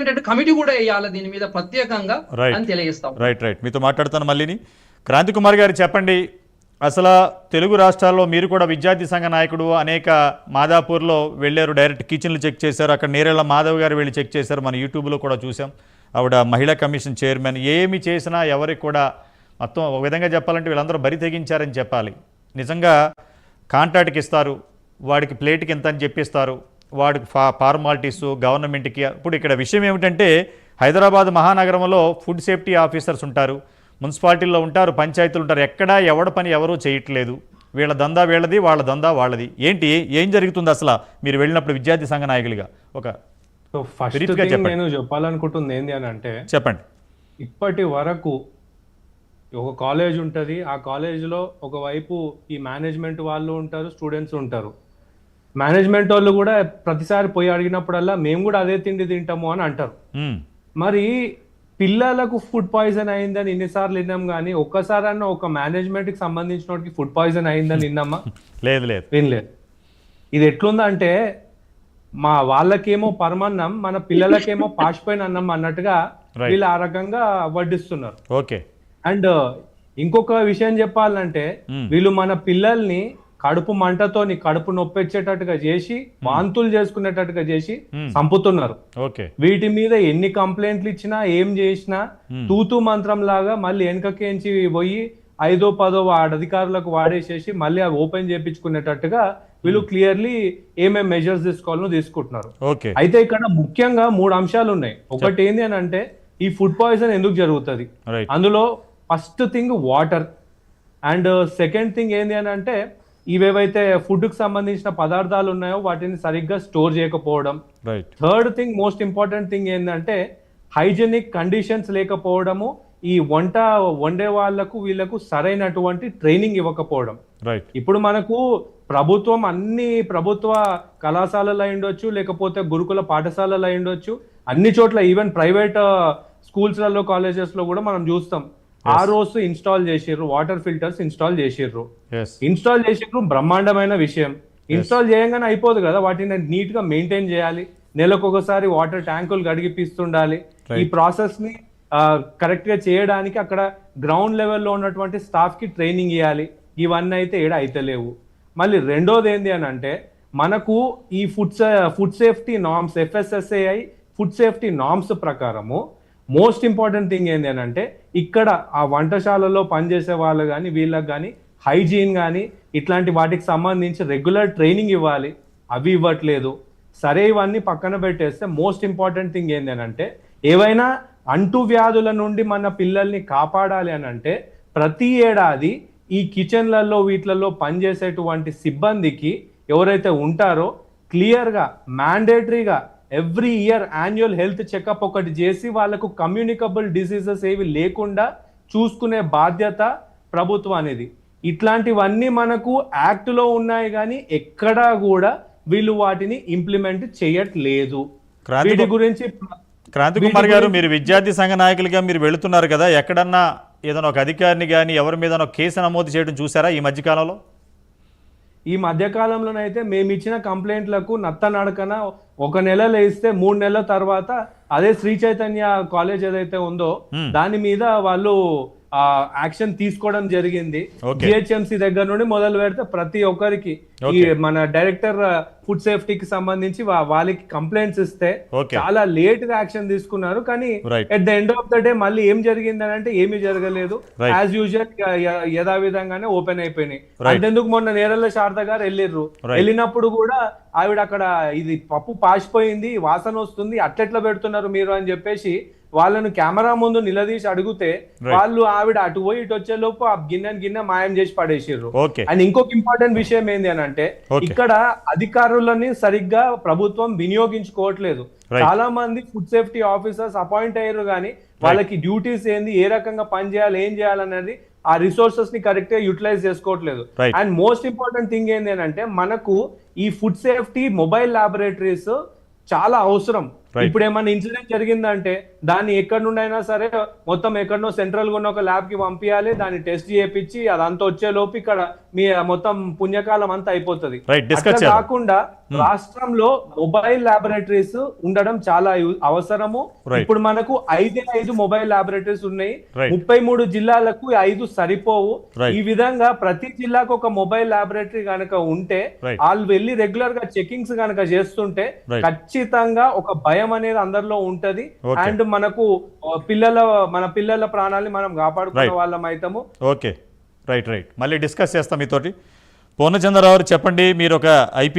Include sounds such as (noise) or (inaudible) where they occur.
ఏంటంటే కమిటీ కూడా వేయాలి దీని మీద ప్రత్యేకంగా. అని తెలియజేస్తాం. రైట్ రైట్ మీతో మాట్లాడుతాను మళ్ళీని. క్రాంతి కుమార్ గారు చెప్పండి అసలు తెలుగు రాష్ట్రాల్లో మీరు కూడా విద్యార్థి సంఘ నాయకుడు అనేక మాదాపూర్లో వెళ్ళారు డైరెక్ట్ కిచెన్లు చెక్ చేశారు అక్కడ నేరేళ్ళ మాధవ్ గారు వెళ్ళి చెక్ చేశారు మన యూట్యూబ్లో కూడా చూసాం ఆవిడ మహిళా కమిషన్ చైర్మన్ ఏమి చేసినా ఎవరికి కూడా మొత్తం ఒక విధంగా చెప్పాలంటే వీళ్ళందరూ బరి తెగించారని చెప్పాలి. నిజంగా కాంట్రాక్ట్కి ఇస్తారు వాడికి ప్లేట్కి ఎంత అని చెప్పిస్తారు వాడికి ఫా ఫార్మాలిటీస్ గవర్నమెంట్కి ఇప్పుడు ఇక్కడ విషయం ఏమిటంటే హైదరాబాద్ మహానగరంలో ఫుడ్ సేఫ్టీ ఆఫీసర్స్ ఉంటారు. మున్సిపాలిటీల్లో ఉంటారు పంచాయతీలు ఉంటారు. ఎక్కడా ఎవడ పని ఎవరూ చేయట్లేదు. వీళ్ళ దందా వీళ్ళది వాళ్ళ దందా వాళ్ళది. ఏంటి? ఏం జరుగుతుంది అసలు? మీరు వెళ్ళినప్పుడు విద్యార్థి సంఘ నాయకులుగా ఒక. నేను చెప్పాలనుకుంటుంది ఏంటి అని అంటే చెప్పండి. ఇప్పటి వరకు ఒక కాలేజ్ ఉంటుంది. ఆ కాలేజ్లో ఒకవైపు ఈ మేనేజ్మెంట్ వాళ్ళు ఉంటారు స్టూడెంట్స్ ఉంటారు. మేనేజ్మెంట్ వాళ్ళు కూడా ప్రతిసారి పోయి అడిగినప్పుడల్లా మేము కూడా అదే తిండి తింటాము అని అంటారు. మరి పిల్లలకు ఫుడ్ పాయిజన్ అయిందని ఎన్నిసార్లు విన్నాం కానీ ఒక్కసారన్నా ఒక మేనేజ్మెంట్కి సంబంధించిన వాడికి ఫుడ్ పాయిజన్ అయిందని విన్నామా? (laughs) లేదు లేదు. వినలేదు. ఇది ఎట్లుందంటే మా వాళ్ళకేమో పరమన్నం మన పిల్లలకేమో (laughs) పాషిపోయిన అన్నం అన్నట్టుగా. వీళ్ళు ఆ రకంగా వడ్డిస్తున్నారు. ఓకే. అండ్ ఇంకొక విషయం చెప్పాలంటే. వీళ్ళు మన పిల్లల్ని కడుపు మంటతోని కడుపు నొప్పెచ్చేటట్టుగా చేసి వాంతులు చేసుకునేటట్టుగా చేసి. చంపుతున్నారు వీటి మీద ఎన్ని కంప్లైంట్లు ఇచ్చినా ఏం చేసినా. తూతూ మంత్రం లాగా మళ్ళీ వెనకకేంచి పోయి ఐదో పదో వాడు అధికారులకు వాడేసేసి మళ్ళీ అవి ఓపెన్ చేయించుకునేటట్టుగా వీళ్ళు క్లియర్లీ ఏమేం మెజర్స్ తీసుకోవాలో తీసుకుంటున్నారు. అయితే ఇక్కడ ముఖ్యంగా మూడు అంశాలు ఉన్నాయి. ఒకటి ఏంటి అని అంటే ఈ ఫుడ్ పాయిజన్ ఎందుకు జరుగుతుంది? అందులో first thing water. And second thing ఏంటి అని అంటే ఇవేవైతే ఫుడ్కి సంబంధించిన పదార్థాలు ఉన్నాయో వాటిని సరిగ్గా స్టోర్ చేయకపోవడం. Third thing most important thing ఏంటంటే హైజెనిక్ కండిషన్స్ లేకపోవడము ఈ వంట వండే వాళ్ళకు వీళ్ళకు సరైనటువంటి ట్రైనింగ్ ఇవ్వకపోవడం. ఇప్పుడు మనకు ప్రభుత్వం అన్ని ప్రభుత్వ కళాశాలలు అయి ఉండొచ్చు లేకపోతే గురుకుల పాఠశాలలు అయి ఉండొచ్చు అన్ని చోట్ల ఈవెన్ ప్రైవేట్ స్కూల్స్లలో కాలేజెస్లో కూడా మనం చూస్తాం. ఆ రోజు ఇన్స్టాల్ చేసిర్రు వాటర్ ఫిల్టర్స్ ఇన్స్టాల్ చేసిర్రు. ఇన్స్టాల్ చేసినప్పుడు బ్రహ్మాండమైన విషయం. ఇన్స్టాల్ చేయగానే అయిపోదు కదా వాటిని నీట్గా మెయింటైన్ చేయాలి. నెలకు ఒకసారి వాటర్ ట్యాంకులు గడిగిపిస్తుండాలి ఈ ప్రాసెస్ని కరెక్ట్గా చేయడానికి అక్కడ గ్రౌండ్ లెవెల్లో ఉన్నటువంటి స్టాఫ్కి ట్రైనింగ్ ఇవ్వాలి ఇవన్నీ అయితే ఏడ అయితలేవు. మళ్ళీ రెండోది ఏంటి అని అంటే మనకు ఈ food food safety norms FSSAI food safety norms ప్రకారము మోస్ట్ ఇంపార్టెంట్ థింగ్ ఏంటి అని అంటే ఇక్కడ ఆ వంటశాలలో పనిచేసే వాళ్ళు కానీ వీళ్ళకి కానీ హైజీన్ కానీ ఇట్లాంటి వాటికి సంబంధించి రెగ్యులర్ ట్రైనింగ్ ఇవ్వాలి. అవి ఇవ్వట్లేదు. సరే ఇవన్నీ పక్కన పెట్టేస్తే మోస్ట్ ఇంపార్టెంట్ థింగ్ ఏంటంటే ఏవైనా అంటు వ్యాధుల నుండి మన పిల్లల్ని కాపాడాలి అని అంటే ప్రతి ఏడాది ఈ కిచెన్లలో వీటిలలో పనిచేసేటువంటి సిబ్బందికి ఎవరైతే ఉంటారో క్లియర్గా మ్యాండేటరీగా every year annual health checkup ఒకటి చేసి వాళ్ళకు కమ్యూనికబుల్ డిసీజెస్ ఏవి లేకుండా చూసుకునే బాధ్యత ప్రభుత్వానిది ఇట్లాంటివన్నీ మనకు యాక్ట్లో ఉన్నాయి కానీ ఎక్కడా కూడా వీళ్ళు వాటిని ఇంప్లిమెంట్ చేయట్లేదు. వీటి గురించి క్రాంతి కుమార్ గారు మీరు విద్యార్థి సంఘ నాయకులుగా మీరు వెళుతున్నారు కదా ఎక్కడన్నా ఏదైనా ఒక అధికారిని కానీ ఎవరి మీద కేసు నమోదు చేయడం చూసారా ఈ మధ్యకాలంలో? ఈ మధ్య కాలంలోనైతే మేము ఇచ్చిన కంప్లైంట్లకు నత్త నడకన ఒక నెల లేస్తే మూడు నెలల తర్వాత అదే శ్రీ చైతన్య కాలేజ్ ఏదైతే ఉందో Hmm. దాని మీద వాళ్ళు ఆ యాక్షన్ తీసుకోవడం జరిగింది. జిహెచ్ఎంసి దగ్గర నుండి మొదలు పెడితే ప్రతి ఒక్కరికి ఈ. మన డైరెక్టర్ ఫుడ్ సేఫ్టీకి సంబంధించి వా- వాళ్ళకి కంప్లైంట్స్ ఇస్తే. చాలా లేట్గా యాక్షన్ తీసుకున్నారు కానీ. At the end of the day మళ్ళీ ఏం జరిగింది అని అంటే ఏమీ జరగలేదు. యాజ్ యూజువల్ యథావిధంగానే ఓపెన్ అయిపోయినాయి. అంతెందుకు మొన్న నేరల్ల శారద గారు వెళ్ళిర్రు. వెళ్ళినప్పుడు కూడా ఆవిడ అక్కడ ఇది పప్పు పాసిపోయింది వాసన వస్తుంది అట్లెట్లా పెడుతున్నారు మీరు అని చెప్పేసి వాళ్ళను కెమెరా ముందు నిలదీసి అడిగితే. వాళ్ళు ఆవిడ అటు పోయి ఇటు వచ్చే లోపు ఆ గిన్నెని గిన్నె మాయం చేసి పడేసిర్రు ఓకే అండ్ ఇంకొక ఇంపార్టెంట్ విషయం ఏంది అని Okay. ఇక్కడ అధికారులని సరిగ్గా ప్రభుత్వం వినియోగించుకోవట్లేదు. చాలా మంది ఫుడ్ సేఫ్టీ ఆఫీసర్స్ అపాయింట్ అయ్యారు కానీ వాళ్ళకి డ్యూటీస్ ఏంది ఏ రకంగా పని చేయాలి ఏం చేయాలనేది ఆ రిసోర్సెస్ని కరెక్ట్గా యూటిలైజ్ చేసుకోవట్లేదు. అండ్ మోస్ట్ ఇంపార్టెంట్ థింగ్ ఏంటి అని అంటే మనకు ఈ ఫుడ్ సేఫ్టీ మొబైల్ ల్యాబొరేటరీస్ చాలా అవసరం. ఇప్పుడు ఏమన్నా ఇన్సిడెంట్ జరిగిందంటే దాన్ని ఎక్కడి నుండి అయినా సరే మొత్తం ఎక్కడనో సెంట్రల్గా ఉన్న ఒక ల్యాబ్కి పంపించాలి దాన్ని టెస్ట్ చేయించి అదంతా వచ్చే లోపు ఇక్కడ మీ మొత్తం పుణ్యకాలం అంతా అయిపోతుంది. కాకుండా రాష్ట్రంలో మొబైల్ లాబొరేటరీస్ ఉండడం చాలా అవసరము. ఇప్పుడు మనకు ఐదే ఐదు మొబైల్ లాబొరేటరీస్ ఉన్నాయి. ముప్పై మూడు జిల్లాలకు ఐదు సరిపోవు. ఈ విధంగా ప్రతి జిల్లాకు ఒక మొబైల్ లాబొరేటరీ కనుక ఉంటే. వాళ్ళు వెళ్ళి రెగ్యులర్గా చెకింగ్స్ కనుక చేస్తుంటే. ఖచ్చితంగా ఒక భయం అనేది అందరిలో ఉంటది. అండ్ మనకు పిల్లల మన పిల్లల ప్రాణాలని మనం కాపాడుకునే. వాళ్ళం అవుతాము ఓకే. రైట్ రైట్ మళ్ళీ డిస్కస్ చేస్తాం మీతోటి. పూర్ణచంద్రరావు చెప్పండి మీరు ఒక ఐపీ